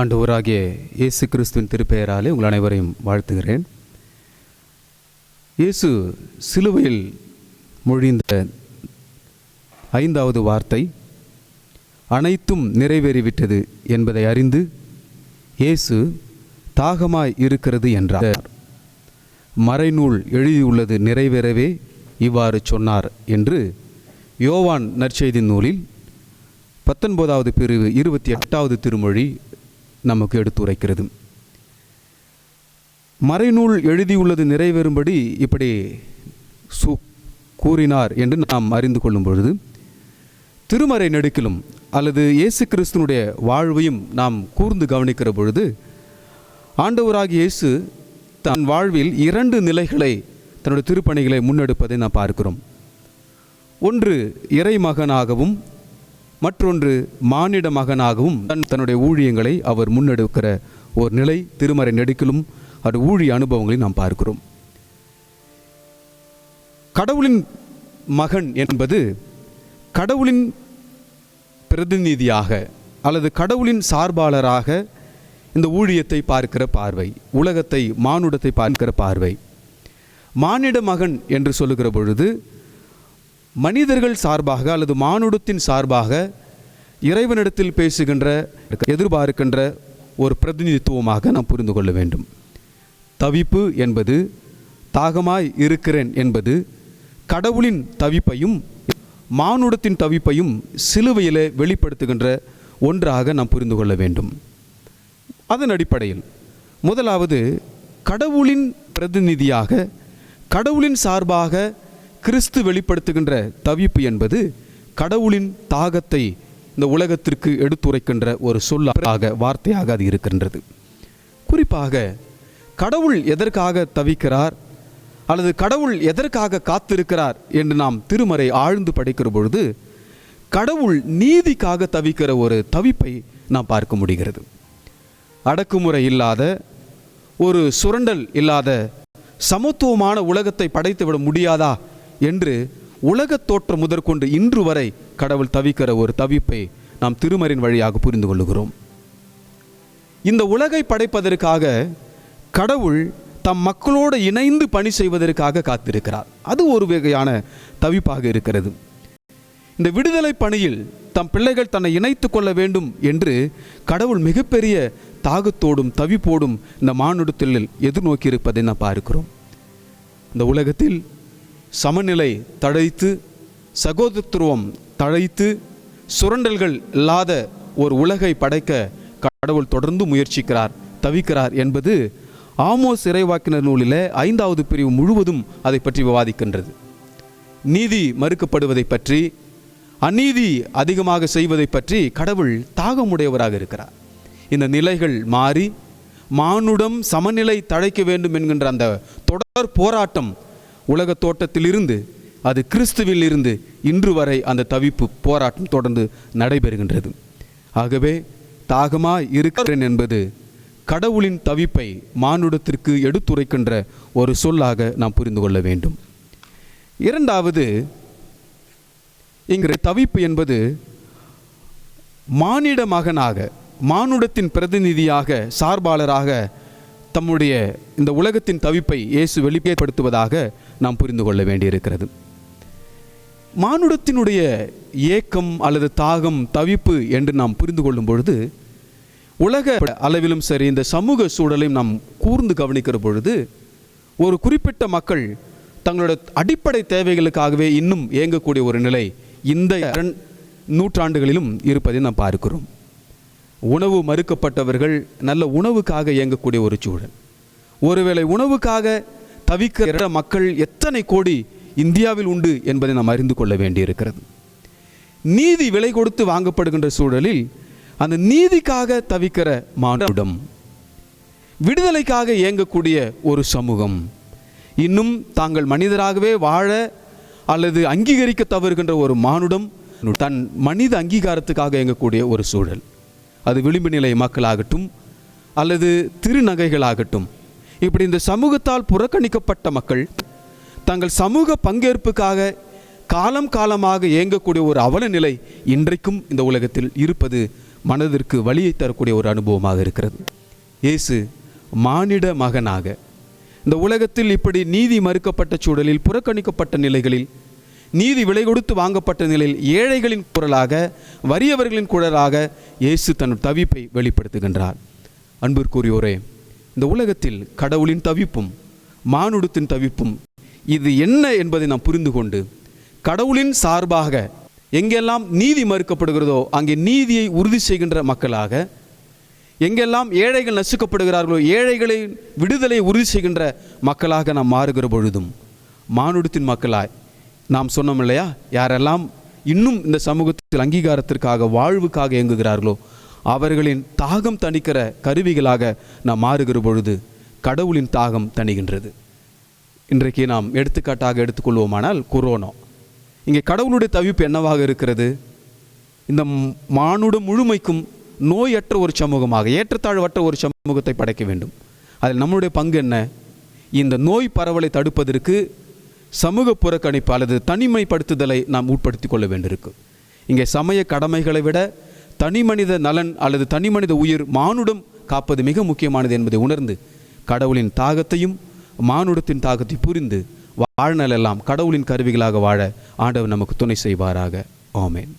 ஆண்டவராகிய இயேசு கிறிஸ்துவின் திருப்பெயராலே உங்கள் அனைவரையும் வாழ்த்துகிறேன். இயேசு சிலுவையில் மொழிந்த ஐந்தாவது வார்த்தை அனைத்தும் நிறைவேறிவிட்டது என்பதை அறிந்து இயேசு தாகமாய் இருக்கிறது என்றார். மறைநூல் எழுதியுள்ளது நிறைவேறவே இவ்வாறு சொன்னார் என்று யோவான் நற்செய்தி நூலில் பத்தொன்பதாவது பிரிவு இருபத்தி எட்டாவது திருமொழி நமக்கு எடுத்துரைக்கிறது. மறைநூல் எழுதியுள்ளது நிறைவேறும்படி இப்படி சு கூறினார் என்று நாம் அறிந்து கொள்ளும் பொழுது திருமறை நெடுக்கிலும் அல்லது இயேசு கிறிஸ்துனுடைய வாழ்வையும் நாம் கூர்ந்து கவனிக்கிற பொழுது ஆண்டவராகிய இயேசு தன் வாழ்வில் இரண்டு நிலைகளை தன்னுடைய திருப்பணிகளை முன்னெடுப்பதை நாம் பார்க்கிறோம். ஒன்று இறைமகனாகவும் மற்றொன்று மானிட மகனாகவும் தன் தன்னுடைய ஊழியங்களை அவர் முன்னெடுக்கிற ஒரு நிலை திருமறை நெடுக்கிலும் அது ஊழிய அனுபவங்களை நாம் பார்க்கிறோம். கடவுளின் மகன் என்பது கடவுளின் பிரதிநிதியாக அல்லது கடவுளின் சார்பாளராக இந்த ஊழியத்தை பார்க்கிற பார்வை உலகத்தை மானுடத்தை பார்க்கிற பார்வை. மானிட மகன் என்று சொல்லுகிற பொழுது மனிதர்கள் சார்பாக அல்லது மானுடத்தின் சார்பாக இறைவனிடத்தில் பேசுகின்ற எதிர்பார்க்கின்ற ஒரு பிரதிநிதித்துவமாக நாம் புரிந்து கொள்ள வேண்டும். தவிப்பு என்பது தாகமாய் இருக்கிறேன் என்பது கடவுளின் தவிப்பையும் மானுடத்தின் தவிப்பையும் சிலுவையிலே வெளிப்படுத்துகின்ற ஒன்றாக நாம் புரிந்து கொள்ள வேண்டும். அதன் அடிப்படையில் முதலாவது கடவுளின் பிரதிநிதியாக கடவுளின் சார்பாக கிறிஸ்து வெளிப்படுத்துகின்ற தவிப்பு என்பது கடவுளின் தாகத்தை இந்த உலகத்திற்கு எடுத்துரைக்கின்ற ஒரு சொல்லாக வார்த்தையாக அது இருக்கின்றது. குறிப்பாக கடவுள் எதற்காக தவிக்கிறார்? அல்லது கடவுள் எதற்காக காத்திருக்கிறார்? என்று நாம் திருமறை ஆழ்ந்து படிக்கிற பொழுது கடவுள் நீதிக்காக தவிக்கிற ஒரு தவிப்பை நாம் பார்க்க முடிகிறது. அடக்குமுறை இல்லாத ஒரு சுரண்டல் இல்லாத சமத்துவமான உலகத்தை படைத்துவிட முடியாதா? என்று உலகத் தோற்றம் முதற்கொண்டு இன்று வரை கடவுள் தவிக்கிற ஒரு தவிப்பை நாம் திருமறின் வழியாக புரிந்து கொள்ளுகிறோம். இந்த உலகை படைப்பதற்காக கடவுள் தம் மக்களோடு இணைந்து பணி செய்வதற்காக காத்திருக்கிறார். அது ஒரு வகையான தவிப்பாக இருக்கிறது. இந்த விடுதலை பணியில் தம் பிள்ளைகள் தன்னை இணைத்து கொள்ள வேண்டும் என்று கடவுள் மிகப்பெரிய தாகத்தோடும் தவிப்போடும் இந்த மானுடத்தில் எதிர்நோக்கி இருப்பதை நாம் பார்க்கிறோம். இந்த உலகத்தில் சமநிலை தழைத்து சகோதரத்துவம் தழைத்து சுரண்டல்கள் இல்லாத ஒரு உலகை படைக்க கடவுள் தொடர்ந்து முயற்சிக்கிறார் தவிக்கிறார் என்பது ஆமோஸ் இறைவாக்கினர் நூலில் ஐந்தாவது பிரிவு முழுவதும் அதை பற்றி விவாதிக்கின்றது. நீதி மறுக்கப்படுவதை பற்றி அநீதி அதிகமாக செய்வதை பற்றி கடவுள் தாகமுடையவராக இருக்கிறார். இந்த நிலைகள் மாறி மானுடம் சமநிலை தழைக்க வேண்டும் என்கின்ற அந்த தொடர் போராட்டம் உலக தோட்டத்திலிருந்து அது கிறிஸ்துவில் இருந்து இன்று வரை அந்த தவிப்பு போராட்டம் தொடர்ந்து நடைபெறுகின்றது. ஆகவே தாகமா இருக்கிறேன் என்பது கடவுளின் தவிப்பை மானுடத்திற்கு எடுத்துரைக்கின்ற ஒரு சொல்லாக நாம் புரிந்து கொள்ள வேண்டும். இரண்டாவது இங்கிற தவிப்பு என்பது மானிட மகனாக மானுடத்தின் பிரதிநிதியாக சார்பாளராக தம்முடைய இந்த உலகத்தின் தவிப்பை இயேசு வெளிப்படுத்துவதாக நாம் புரிந்து கொள்ள வேண்டியிருக்கிறது. மானுடத்தினுடைய ஏக்கம் அல்லது தாகம் தவிப்பு என்று நாம் புரிந்து கொள்ளும் பொழுது உலக அளவிலும் சரி இந்த சமூக சூழலையும் நாம் கூர்ந்து கவனிக்கிற பொழுது ஒரு குறிப்பிட்ட மக்கள் தங்களோட அடிப்படை தேவைகளுக்காகவே இன்னும் இயங்கக்கூடிய ஒரு நிலை இந்த நூற்றாண்டுகளிலும் இருப்பதை நாம் பார்க்கிறோம். உணவு மறுக்கப்பட்டவர்கள் நல்ல உணவுக்காக இயங்கக்கூடிய ஒரு சூழல். ஒருவேளை உணவுக்காக தவிக்கிற மக்கள் எத்தனை கோடி இந்தியாவில் உண்டு என்பதை நாம் அறிந்து கொள்ள வேண்டியிருக்கிறது. நீதி விலை கொடுத்து வாங்கப்படுகின்ற சூழலில் அந்த நீதிக்காக தவிக்கிற மாநிலம் விடுதலைக்காக இயங்கக்கூடிய ஒரு சமூகம் இன்னும் தாங்கள் மனிதராகவே வாழ அல்லது அங்கீகரிக்க தவறுகின்ற ஒரு மானுடம் தன் மனித அங்கீகாரத்துக்காக இயங்கக்கூடிய ஒரு சூழல். அது விளிம்பு நிலை மக்களாகட்டும் அல்லது திருநகைகளாகட்டும். இப்படி இந்த சமூகத்தால் புறக்கணிக்கப்பட்ட மக்கள் தங்கள் சமூக பங்கேற்புக்காக காலம் காலமாக இயங்கக்கூடிய ஒரு அவல நிலை இன்றைக்கும் இந்த உலகத்தில் இருப்பது மனதிற்கு வழியை தரக்கூடிய ஒரு அனுபவமாக இருக்கிறது. இயேசு மானிட மகனாக இந்த உலகத்தில் இப்படி நீதி மறுக்கப்பட்ட சூழலில் புறக்கணிக்கப்பட்ட நிலைகளில் நீதி விலை கொடுத்து வாங்கப்பட்ட நிலையில் ஏழைகளின் குரலாக வறியவர்களின் குரலாக இயேசு தன் தவிப்பை வெளிப்படுத்துகின்றார். அன்பிற்குரியோரே இந்த உலகத்தில் கடவுளின் தவிப்பும் மானுடத்தின் தவிப்பும் இது என்ன என்பதை நாம் புரிந்து கொண்டு கடவுளின் சார்பாக எங்கெல்லாம் நீதி மறுக்கப்படுகிறதோ அங்கே நீதியை உறுதி செய்கின்ற மக்களாக எங்கெல்லாம் ஏழைகள் நசுக்கப்படுகிறார்களோ ஏழைகளை விடுதலை உறுதி செய்கின்ற மக்களாக நாம் மாறுகிற பொழுதும் மானுடத்தின் மக்களாய் நாம் சொன்னோம் இல்லையா? யாரெல்லாம் இன்னும் இந்த சமூகத்தில் அங்கீகாரத்திற்காக வாழ்வுக்காக இயங்குகிறார்களோ அவர்களின் தாகம் தணிக்கிற கருவிகளாக நாம் மாறுகிற பொழுது கடவுளின் தாகம் தணிகின்றது. இன்றைக்கு நாம் எடுத்துக்காட்டாக எடுத்துக்கொள்வோமானால் கொரோனா. இங்கே கடவுளுடைய தவிப்பு என்னவாக இருக்கிறது? இந்த மானுட முழுமைக்கும் நோயற்ற ஒரு சமூகமாக ஏற்றத்தாழ்வற்ற ஒரு சமூகத்தை படைக்க வேண்டும். அதில் நம்மளுடைய பங்கு என்ன? இந்த நோய் பரவலை தடுப்பதற்கு சமூக புறக்கணிப்பு அல்லது தனிமைப்படுத்துதலை நாம் உட்படுத்தி கொள்ள வேண்டியிருக்கு. இங்கே சமய கடமைகளை விட தனிமனித நலன் அல்லது தனிமனித உயிர் மானுடம் காப்பது மிக முக்கியமானது என்பதை உணர்ந்து கடவுளின் தாகத்தையும் மானுடத்தின் தாகத்தை புரிந்து வாழ்நாளெல்லாம் கடவுளின் கருவிகளாக வாழ ஆண்டவர் நமக்கு துணை செய்வாராக. ஆமேன்.